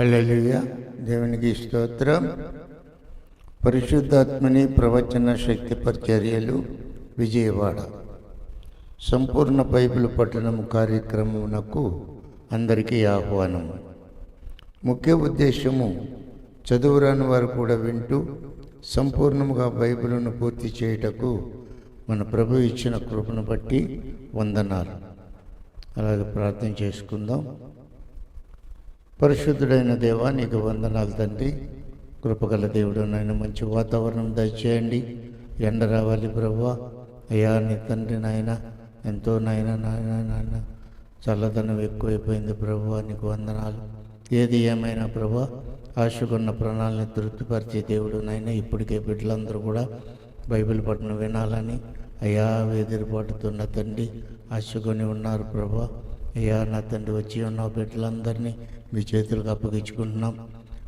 హల్లెలూయ. దేవునికి స్తోత్రం. పరిశుద్ధాత్మని ప్రవచన శక్తి పరిచర్యలు విజయవాడ. సంపూర్ణ బైబిల్ పట్టణం కార్యక్రమమునకు అందరికీ ఆహ్వానం. ముఖ్య ఉద్దేశము చదువురాని వారు కూడా వింటూ సంపూర్ణముగా బైబిల్ను పూర్తి చేయుటకు మన ప్రభు ఇచ్చిన కృపను బట్టి వందనాలు. అలాగే ప్రార్థన చేసుకుందాం. పరిశుద్ధుడైన దేవా నీకు వందనాలు తండ్రి. కృపగల దేవుడు నాయన మంచి వాతావరణం దయచేయండి. ఎండ రావాలి ప్రభా. అయ్యా నీ తండ్రి నాయన ఎంతో నాయన నాయన నాయన. చల్లదనం ఎక్కువైపోయింది ప్రభు నీకు వందనాలు. ఏది ఏమైనా ప్రభు ఆశకున్న ప్రణాళిని తృప్తిపరిచే దేవుడు నాయన ఇప్పటికే బిడ్డలందరూ కూడా బైబిల్ పట్టిన వినాలని అయ్యా వేదిరిపాటుతున్న తండ్రి ఆశకొని ఉన్నారు ప్రభా. అయ్యా నా తండ్రి వచ్చి ఉన్న బిడ్డలందరినీ మీ చేతులకు అప్పగించుకుంటున్నాం.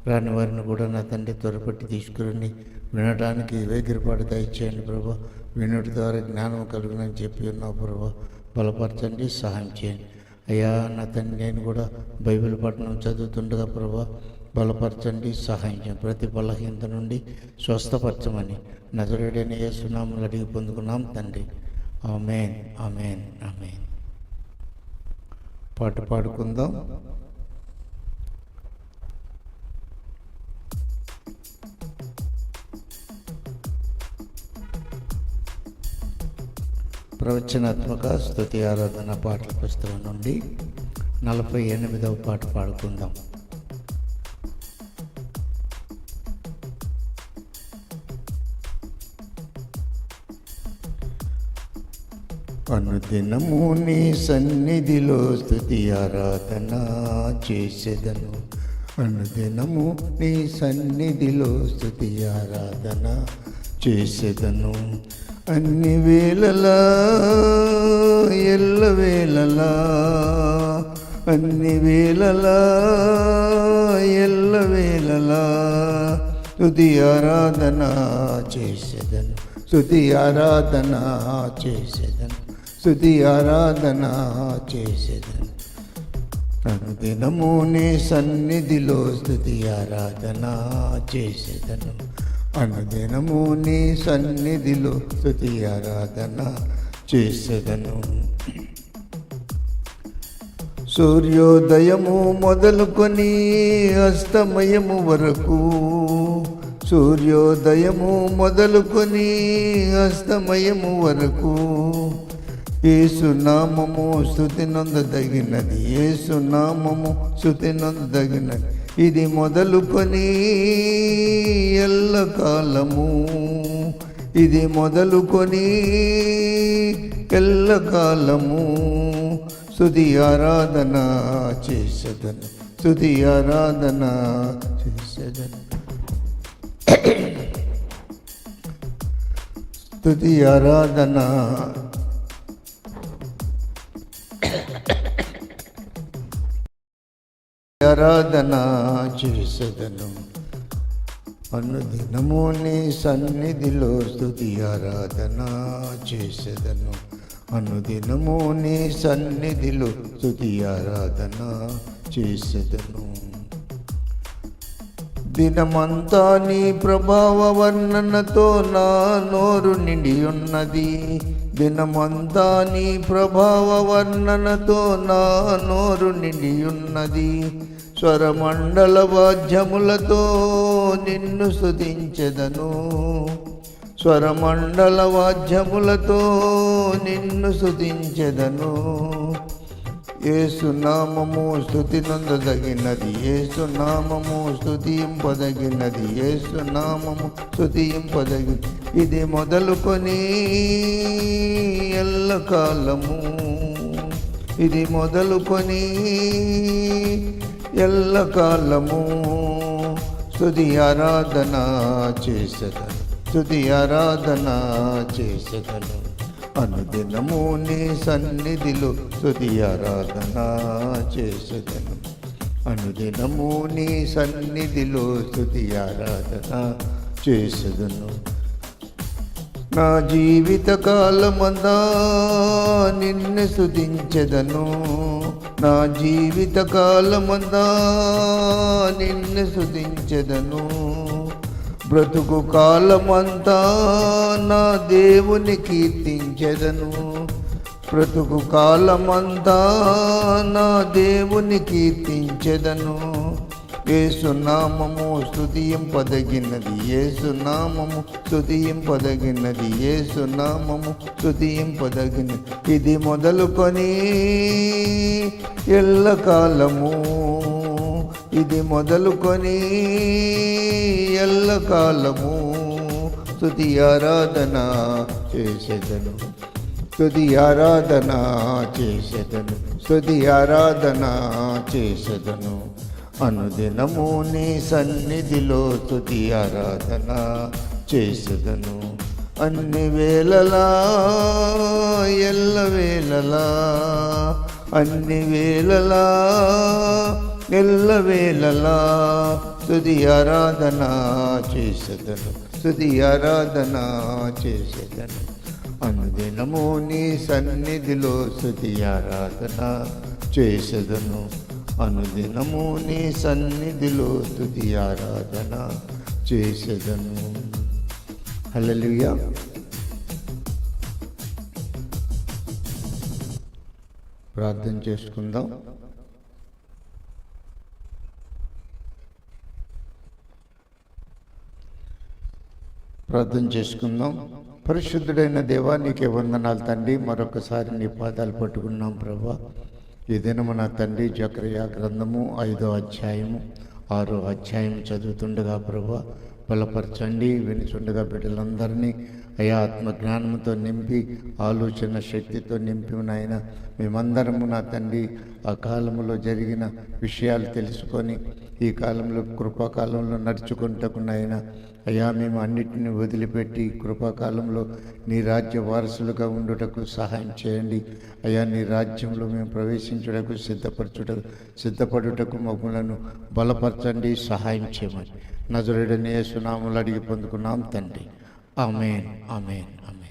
రాని వారిని కూడా నా తండ్రి త్వరపట్టి తీసుకురండి. వినడానికి వేగిరపాటు దయచేయండి ప్రభా. వినుటి ద్వారా జ్ఞానం కలుగునని చెప్పి ఉన్నావు ప్రభా. బలపరచండి సహాయం చేయండి. అయ్యా నా తండ్రి నేను కూడా బైబిల్ పట్టణం చదువుతుండగా ప్రభా బలపరచండి సహాయం చేయండి. ప్రతి బలహీనత నుండి స్వస్థపరచమని నజరుడైన యేసునాములు అడిగి పొందుకున్నాం తండ్రి. Amen amen amen. పాట పాడుకుందాం. ప్రవచనాత్మక స్థుతి ఆరాధన పాటల పుస్తకం నుండి నలభై ఎనిమిదవ పాట పాడుకుందాం. అనుదినము నీ సన్నిధిలో స్థుతి ఆరాధన చేసేదను. అనుదినము నీ సన్నిధిలో స్థుతి ఆరాధన చేసేదను. అన్ని వేళలా ఎల్ల వేళలా అన్ని వేళలా ఎల్ల వేళలా తుది ఆరాధన చేసేదను. తుది ఆరాధన చేసేదను. స్థుతి ఆరాధన చేసేదను అనుదినము నీ సన్నిధిలో స్థుతి ఆరాధన చేసేదను. అనుదినము నీ సన్నిధిలో స్థుతి ఆరాధన చేసేదను. సూర్యోదయము మొదలుకొని అస్తమయము వరకు సూర్యోదయము మొదలుకొని అస్తమయము వరకు ఏసునామము శృతి నొందదగినది. ఏసునామము శృతి నొందదగినది. ఇది మొదలుకొని ఎల్ల కాలము ఇది మొదలుకొని ఎల్ల కాలము శృతి ఆరాధన చేసేదను. శృతి ఆరాధన చేసేదను. స్తుతి ఆరాధన ఆరాధన చేసదను. అనుదినము నీ సన్నిధిలో స్థుతి ఆరాధన చేసేదను. అనుదినము నీ సన్నిధిలో స్థుతి ఆరాధన చేసేదను. దినమంతా నీ ప్రభావ వర్ణనతో నా నోరు నిండి ఉన్నది దినమంతా నీ ప్రభావ వర్ణనతో నా నోరు నిండి ఉన్నది స్వరమండల వాద్యములతో నిన్ను స్తుతించెదను. స్వరమండల వాద్యములతో నిన్ను స్తుతించెదను. ఏసునామము స్థుతి నొందదగినది ఏసునామము స్థుతింపదగినది ఏసునామము స్థుతింపదగి ఇది మొదలుకొని ఎల్లకాలము ఇది మొదలుకొని ఎల్లకాలము. తుది ఆరాధన చేసేదను. తుది ఆరాధన చేసదను. అనుదినము నీ సన్నిధిలో తుది ఆరాధన చేసేదను. అనుదినము నీ సన్నిధిలో తుది ఆరాధన చేసదను. నా జీవిత కాలమందా నిన్ను సుధించదను నా జీవిత కాలమందా నిన్ను స్తుతించెదను బ్రతుకు కాలమంతా నా దేవుని కీర్తించెదను. బ్రతుకు కాలమంతా నా దేవుని కీర్తించెదను. ఏసునామము స్తుతింపదగినది ఏసునామము స్తుతింపదగినది ఏసునామము స్తుతింపదగినది ఇది మొదలుకొని ఎల్లకాలము ఇది మొదలుకొని ఎల్లకాలము స్థుతి ఆరాధన చేసేదను స్థుతి ఆరాధన చేసేదను స్థుతి ఆరాధన చేసేదను. అనుదినము నీ సన్నిధిలో తుది ఆరాధన చేసేదను. అన్ని వేళలా ఎల్ల వేళలా అన్ని వేళలా ఎల్ల వేళలా తుది ఆరాధన చేసదను. తుది ఆరాధన చేసదను. అనుదినము నీ సన్నిధిలో స్తుతి ఆరాధన చేసదను. అనుదినము నీ సన్నిధిలో తుది ఆరాధన చేసేదను హలలుయా ప్రార్థన చేసుకుందాం. ప్రార్థన చేసుకుందాం. పరిశుద్ధుడైన దేవా నీకే వందనాలు తండ్రి. మరొకసారి నీ పాదాలు పట్టుకున్నాం ప్రభా. ఈ దినము నా తండ్రి జక్రయ గ్రంథము ఐదో అధ్యాయము ఆరో అధ్యాయం చదువుతుండగా ప్రభు బలపరచండి వినుచుండగా బిడ్డలందరినీ అయా ఆత్మజ్ఞానంతో నింపి ఆలోచన శక్తితో నింపి నాయన. మేమందరము నా తండ్రి ఆ కాలంలో జరిగిన విషయాలు తెలుసుకొని ఈ కాలంలో కృపాకాలంలో నడుచుకుంటకు నాయన. అయ్యా మేము అన్నిటిని వదిలిపెట్టి కృపాకాలంలో నీ రాజ్య వారసులుగా ఉండుటకు సహాయం చేయండి. అయ్యా నీ రాజ్యంలో మేము ప్రవేశించుటకు సిద్ధపరచుటకు సిద్ధపడుటకు మమ్మలను బలపరచండి సహాయం చేయమని. నజరుడని సునాములు అడిగి పొందుకున్నాం తండ్రి. Amen amen amen.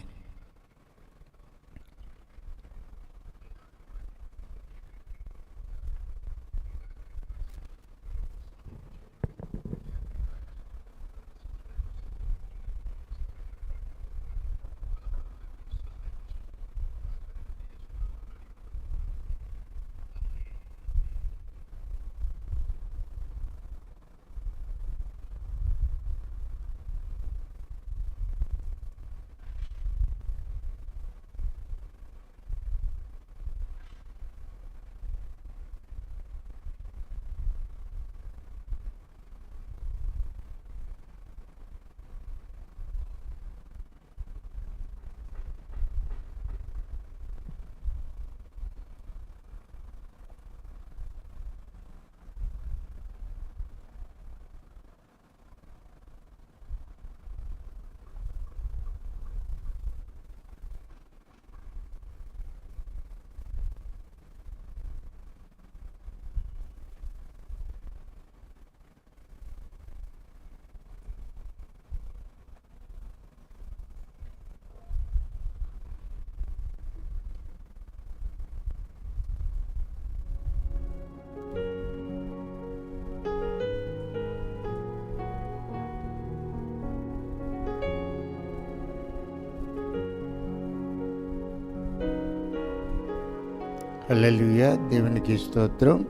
హల్లెలూయా. దేవునికి స్తోత్రం.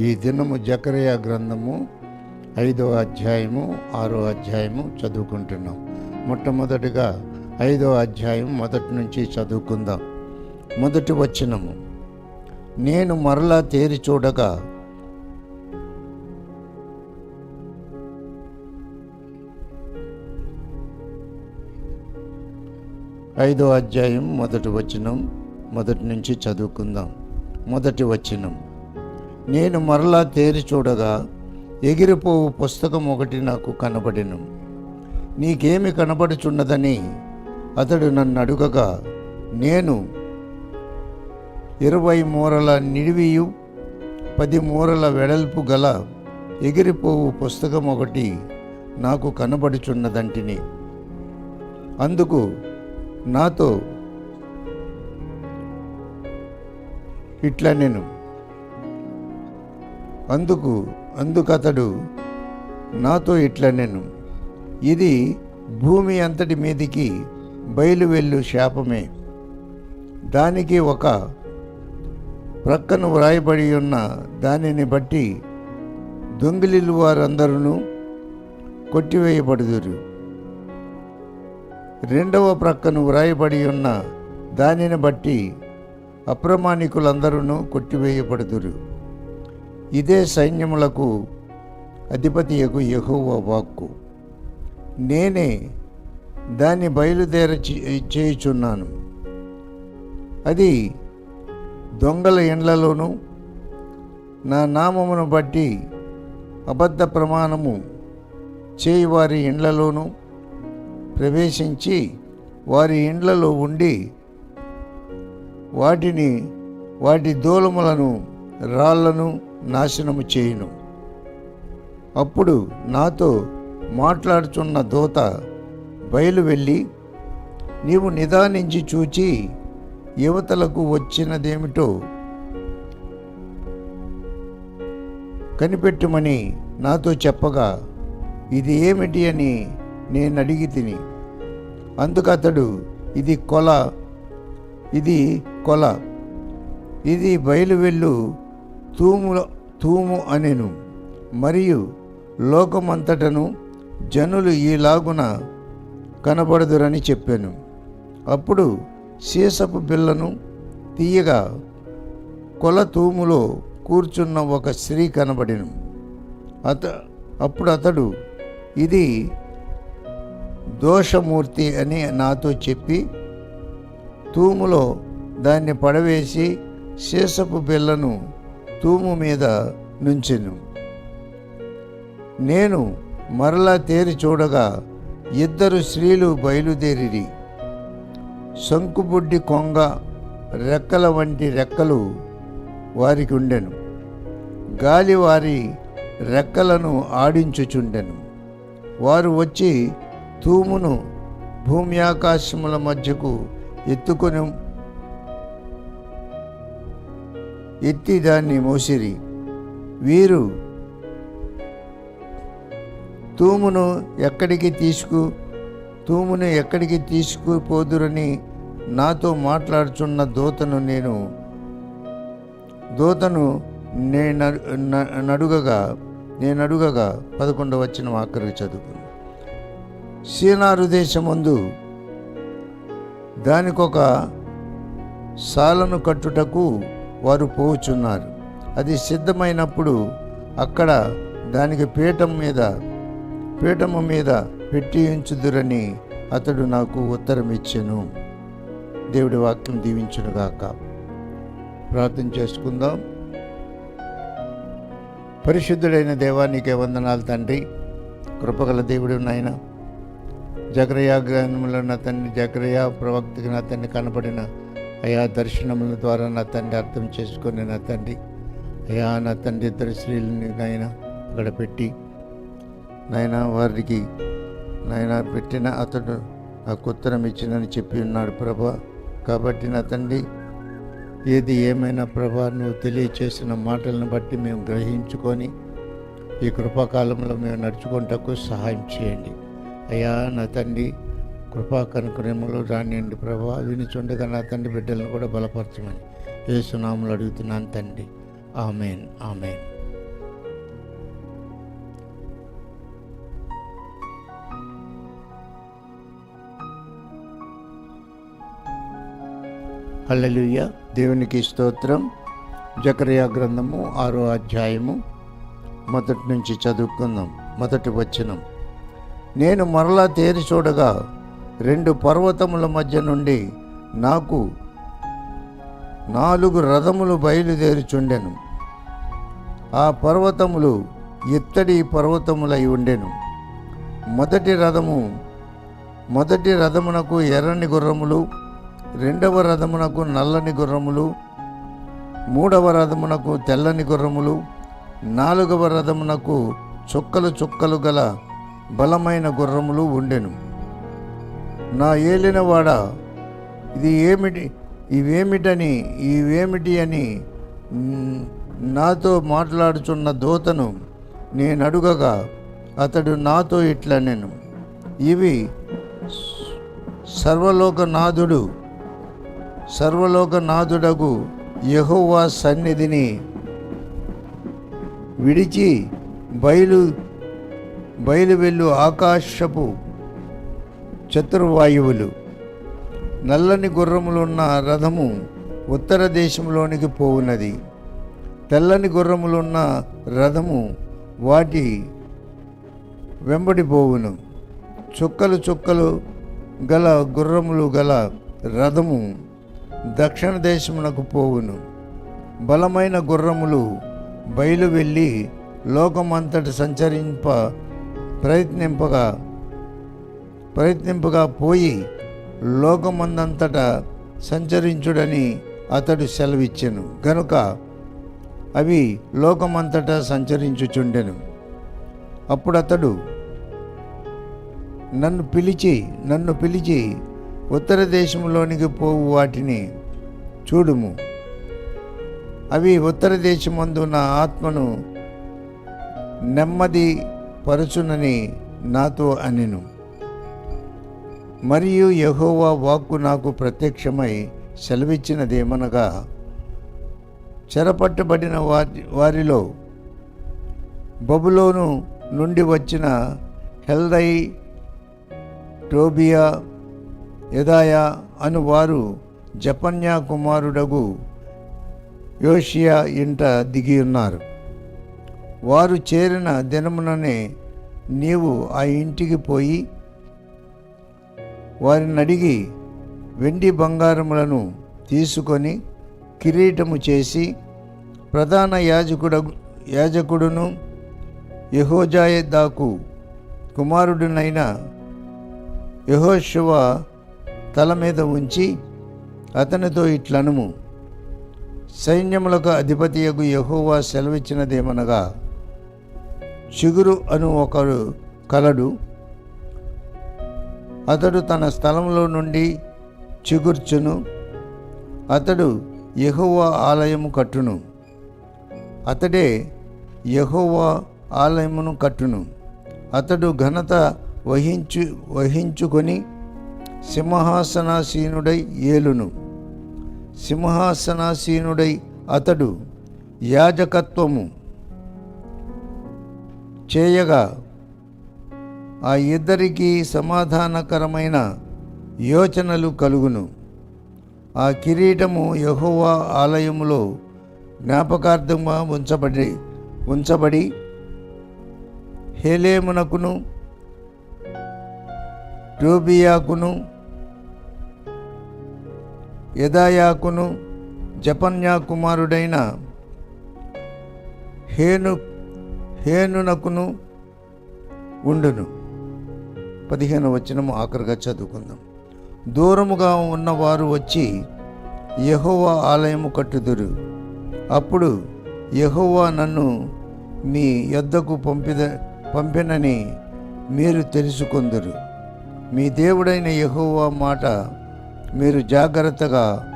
ఈ దినము జకరయ గ్రంథము ఐదో అధ్యాయము ఆరో అధ్యాయము చదువుకుంటున్నాం. మొట్టమొదటిగా ఐదో అధ్యాయం మొదటి నుంచి చదువుకుందాం. మొదటి వచనము. నేను మరలా తేరి చూడగా ఐదో అధ్యాయం మొదటి వచనం మొదటి నుంచి చదువుకుందాం. మొదటి వచనం. నేను మరలా తేరి చూడగా ఎగిరిపోవు పుస్తకం ఒకటి నాకు కనబడెను. నీకేమి కనబడుచున్నదని అతడు నన్ను అడుగగా నేను ఇరవై మూరల నిడివియు పది మూరల వెడల్పు గల ఎగిరిపోవు పుస్తకం ఒకటి నాకు కనబడుచున్నదంటిని. అందుకు నాతో ఇట్లా నేను. అందుకు అందుకతడు నాతో ఇట్లా నేను. ఇది భూమి అంతటి మీదికి బయలువెళ్ళు శాపమే. దానికి ఒక ప్రక్కన వ్రాయబడి ఉన్న దానిని బట్టి దొంగిలిలు వారందరూ కొట్టివేయబడుదురు. రెండవ ప్రక్కన వ్రాయబడి ఉన్న దానిని బట్టి అప్రమాణికులందరూ కొట్టివేయబడుదురు. ఇదే సైన్యములకు అధిపతియకు యెహోవా వాక్కు. నేనే దాన్ని బయలుదేర చే- చేయుచున్నాను. అది దొంగల ఇండ్లలోనూ నా నామమును బట్టి అబద్ధ ప్రమాణము చేయి వారి ఇండ్లలోనూ ప్రవేశించి వారి ఇండ్లలో ఉండి వాటిని వాటి దూలములను రాళ్ళను నాశనము చేయును. అప్పుడు నాతో మాట్లాడుచున్న దూత బయలు వెళ్ళి నీవు నిదానించి చూచి యువతలకు వచ్చినదేమిటో కనిపెట్టుమని నాతో చెప్పగా ఇది ఏమిటి అని నేను అడిగి తిని అందుకు అతడు ఇది కొల ఇది కొల. ఇది బయలువెళ్ళు తూముల తూము అనెను. మరియు లోకమంతటను జనులు ఈలాగున కనబడదురని చెప్పాను. అప్పుడు సీసపు బిళ్ళను తీయగా కొల తూములో కూర్చున్న ఒక స్త్రీ కనబడిను. అత అప్పుడు అతడు ఇది దోషమూర్తి అని నాతో చెప్పి తూములో దాన్ని పడవేసి సీసపు బిళ్ళను తూము మీద నుంచెను. నేను మరలా తేరి చూడగా ఇద్దరు స్త్రీలు బయలుదేరిరి. శంకుబుడ్డి కొంగ రెక్కల వంటి రెక్కలు వారికి ఉండెను. గాలి వారి రెక్కలను ఆడించుచుండెను. వారు వచ్చి తూమును భూమి ఆకాశముల మధ్యకు ఎత్తుకొని. ఎత్తి దాన్ని మోసిరి. వీరు తూమును ఎక్కడికి తీసుకు తూమును ఎక్కడికి తీసుకుపోదురని నాతో మాట్లాడుచున్న దూతను నేను దూతను నేను నడుగగా నేను అడుగగా పదకొండవ వచ్చిన ఆఖరికి చదువుకున్నాను సీనారు దేశమందు దానికొక సాలను కట్టుటకు వారు పోవుచున్నారు. అది సిద్ధమైనప్పుడు అక్కడ దానికి పీఠం మీద పీఠము మీద పెట్టి ఉంచుదురని అతడు నాకు ఉత్తరం ఇచ్చెను దేవుడి వాక్యం దీవించునుగాక ప్రార్థన చేసుకుందాం. పరిశుద్ధుడైన దేవానికి వందనాలు తండ్రి. కృపగల దేవుడు నాయన జగరయా గ్రంథంలో నా తండ్రి జగరయా ప్రవక్తకి నా తండ్రి కనబడిన అయా దర్శనముల ద్వారా నా తండ్రి అర్థం చేసుకుని నా తండ్రి అయా నా తండ్రి ఇద్దరు స్త్రీలని నాయన అక్కడ పెట్టి నాయన వారికి నాయన పెట్టిన అతడు నాకు ఉత్తరం ఇచ్చిందని చెప్పి ఉన్నాడు ప్రభా. కాబట్టి నా తండ్రి ఏది ఏమైనా ప్రభా నువ్వు తెలియచేసిన మాటలను బట్టి మేము గ్రహించుకొని ఈ కృపాకాలంలో మేము నడుచుకుంటకు సహాయం చేయండి. అయ్యా నా తండ్రి కృపా కనుకరేములు రానియండి ప్రభా. వినిచుండగా నా తండ్రి బిడ్డలను కూడా బలపరచమని ఏసునాములు అడుగుతున్నాను తండ్రి. Amen amen. హల్లెలుయ్య దేవునికి స్తోత్రం. జకరియా గ్రంథము ఆరో అధ్యాయము. మొదటి నుంచి చదువుకుందాం. మొదటి వచనం. నేను మరలా తేరి చూడగా రెండు పర్వతముల మధ్య నుండి నాకు నాలుగు రథములు బయలుదేరుచుండెను. ఆ పర్వతములు ఇత్తడి పర్వతములై ఉండెను. మొదటి రథము మొదటి రథమునకు ఎర్రని గుర్రములు రెండవ రథమునకు నల్లని గుర్రములు మూడవ రథమునకు తెల్లని గుర్రములు నాలుగవ రథమునకు చుక్కలు చుక్కలు గల బలమైన గుర్రములు ఉండెను. నా ఏలినవాడ ఇది ఏమిటి ఇవేమిటని ఇవేమిటి అని నాతో మాట్లాడుచున్న దూతను నేను అడుగగా అతడు నాతో ఇట్లా నేను ఇవి సర్వలోకనాథుడు సర్వలోకనాథుడగు యహోవా సన్నిధిని విడిచి బయలు బయలు వెళ్ళు ఆకాశపు చతుర్వాయువులు. నల్లని గుర్రములున్న రథము ఉత్తర దేశంలోనికి పోవున్నది తెల్లని గుర్రములున్న రథము వాటి వెంబడిపోవును చుక్కలు చుక్కలు గల గుర్రములు గల రథము దక్షిణ దేశమునకు పోవును. బలమైన గుర్రములు బయలు వెళ్ళి లోకమంతటి సంచరింప ప్రయత్నింపగా ప్రయత్నింపగా పోయి లోకమందంతటా సంచరించుడని అతడు సెలవిచ్చెను. గనుక అవి లోకమంతటా సంచరించుచుండెను. అప్పుడు అతడు నన్ను పిలిచి నన్ను పిలిచి ఉత్తర దేశంలోనికి పోవు వాటిని చూడుము. అవి ఉత్తర దేశమందు నా ఆత్మను నెమ్మది పరుచునని నాతో అనెను. మరియు యహోవా వాక్కు నాకు ప్రత్యక్షమై సెలవిచ్చినదేమనగా చెరపట్టబడిన వారి వారిలో బబులోను నుండి వచ్చిన హెల్దై టోబియా యదాయా అను వారు జపన్యా కుమారుడగు యోషియా ఇంట దిగి ఉన్నారు వారు చేరిన దినముననే నీవు ఆ ఇంటికి పోయి వారిని అడిగి వెండి బంగారములను తీసుకొని కిరీటము చేసి ప్రధాన యాజకుడు యాజకుడును యహోజాయదాకు కుమారుడునైన యహోశివ తల మీద ఉంచి అతనితో ఇట్లనుము సైన్యములకు అధిపతియగు యహోవా సెలవిచ్చినదేమనగా చిగురు అను ఒకరు కలడు. అతడు తన స్థలంలో నుండి చిగుర్చును. అతడు యహోవ ఆలయము కట్టును. అతడే యహోవ ఆలయమును కట్టును. అతడు ఘనత వహించు వహించుకొని సింహాసనాసీనుడై ఏలును. సింహాసనాసీనుడై అతడు యాజకత్వము. చేయగా ఆ ఇద్దరికి సమాధానకరమైన యోచనలు కలుగును. ఆ కిరీటము యహోవా ఆలయములో జ్ఞాపకార్థంగా ఉంచబడి ఉంచబడి హేలేమునకును టోబియాకును యదాయాకును జపన్యా కుమారుడైన హేను హేనునకును ఉండును. పదిహేను వచనము ఆఖరిగా చదువుకుందాం. దూరముగా ఉన్నవారు వచ్చి యహోవా ఆలయము కట్టుదురు. అప్పుడు యహోవా నన్ను మీ యొద్దకు పంపిద పంపినని మీరు తెలుసుకొందురు. మీ దేవుడైన యహోవా మాట మీరు జాగ్రత్తగా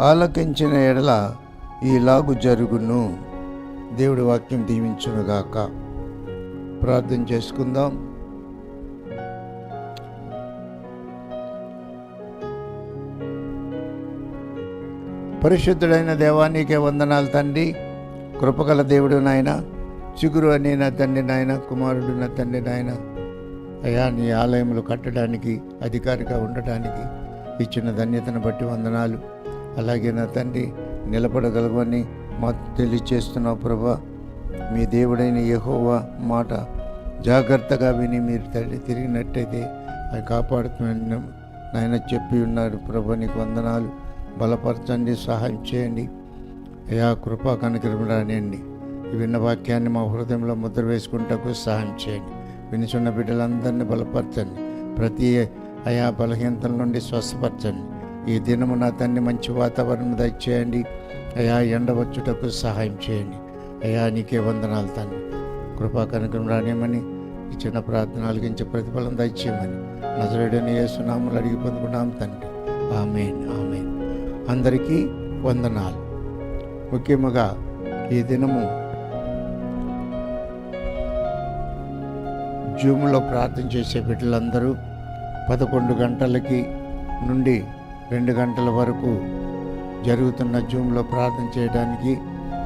ఆలకించిన ఎడల ఈలాగు జరుగును. దేవుడి వాక్యం దీవించునుగాక. ప్రార్థన చేసుకుందాం. పరిశుద్ధుడైన దేవానికే వందనాలు తండ్రి. కృపగల దేవుడు నాయన చిగురు అని నా తండ్రి నాయన కుమారుడు నా తండ్రి నాయన. అయా నీ ఆలయములు కట్టడానికి అధికారిగా ఉండటానికి ఇచ్చిన ధన్యతను బట్టి వందనాలు. అలాగే నా తండ్రి నిలబడగలవని మాకు తెలియచేస్తున్నావు ప్రభా. మీ దేవుడైన యహోవా మాట జాగ్రత్తగా విని మీరు తల్లి తిరిగినట్టయితే అది కాపాడుతున్న నాయన చెప్పి ఉన్నారు. ప్రభు నీకు వందనాలు. బలపరచండి సహాయం చేయండి. అయా కృపా కనుకరమరానియండి ఈ విన్న వాక్యాన్ని మా హృదయంలో ముద్ర వేసుకుంటకు సహాయం చేయండి. వినిచున్న బిడ్డలందరినీ బలపరచండి. ప్రతి అయా బలహీనతల నుండి స్వస్థపరచండి. ఈ దినము నా తండ్రి మంచి వాతావరణం దయచేయండి. అయా ఎండ వచ్చుటకు సహాయం చేయండి. అయా నీకే వందనాలు తండ్రి. కృపా కనుకను రానియమని ఈ చిన్న ప్రార్థన అలిగించే ప్రతిఫలం దయచేయమని నజరేడని యేసునాములు అడిగి పొందుకున్నాం తండ్రి. Amen amen. అందరికీ వందనాలు. ముఖ్యముగా ఈ దినము జూమ్లో ప్రార్థన చేసే బిడ్డలందరూ పదకొండు గంటలకి నుండి రెండు గంటల వరకు జరుగుతున్న జూమ్లో ప్రార్థన చేయడానికి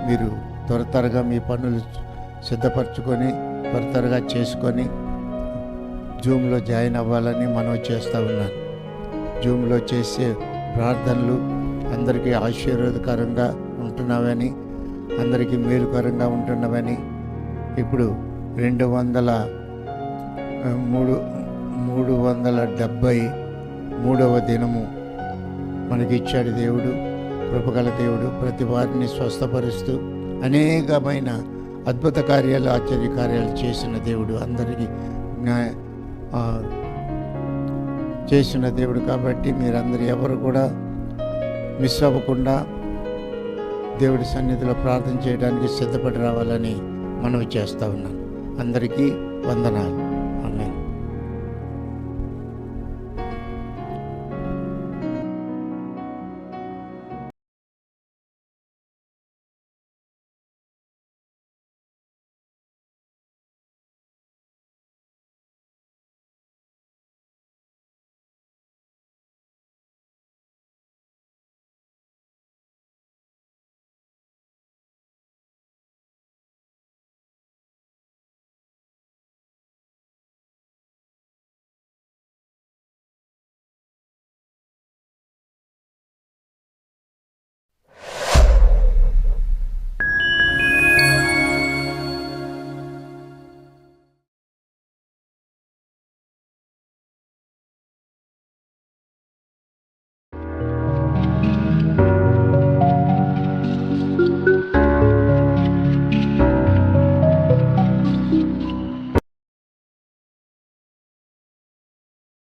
మీరు త్వర త్వరగా మీ పనులు సిద్ధపరచుకొని త్వర త్వరగా చేసుకొని జూమ్లో జాయిన్ అవ్వాలని మనం చేస్తూ ఉన్నాను. జూమ్లో చేసే ప్రార్థనలు అందరికీ ఆశీర్వాదకరంగా ఉంటున్నావని అందరికీ మేలుకరంగా ఉంటున్నవని ఇప్పుడు రెండు వందల మూడు మూడు వందల డెబ్భై మూడవ దినము మనకి ఇచ్చాడు దేవుడు. కృపగల దేవుడు ప్రతి వారిని స్వస్థపరుస్తూ అనేకమైన అద్భుత కార్యాలు ఆశ్చర్య కార్యాలు చేసిన దేవుడు అందరికీ జ్ఞా- చేసిన దేవుడు కాబట్టి మీరందరూ ఎవరు కూడా మిస్ అవ్వకుండా దేవుడి సన్నిధిలో ప్రార్థన చేయడానికి సిద్ధపడి రావాలని మనవి చేస్తూ ఉన్నాను. అందరికీ వందనాలు.